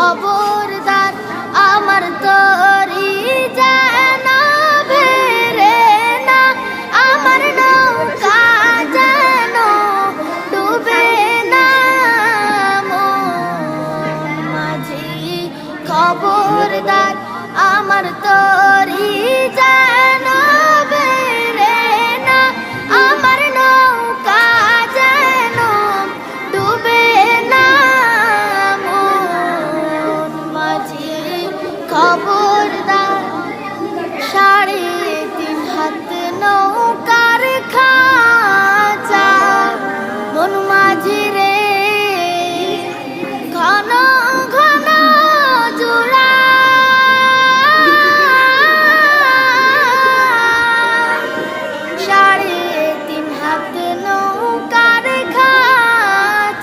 খবরদার আমার তরি জানা ভেরে না আমার নৌকা যেন ডুবে না। মাঝি খবরদার খবরদার সাড়ে তিন হাত নৌকার খাঁচা। বন মাঝির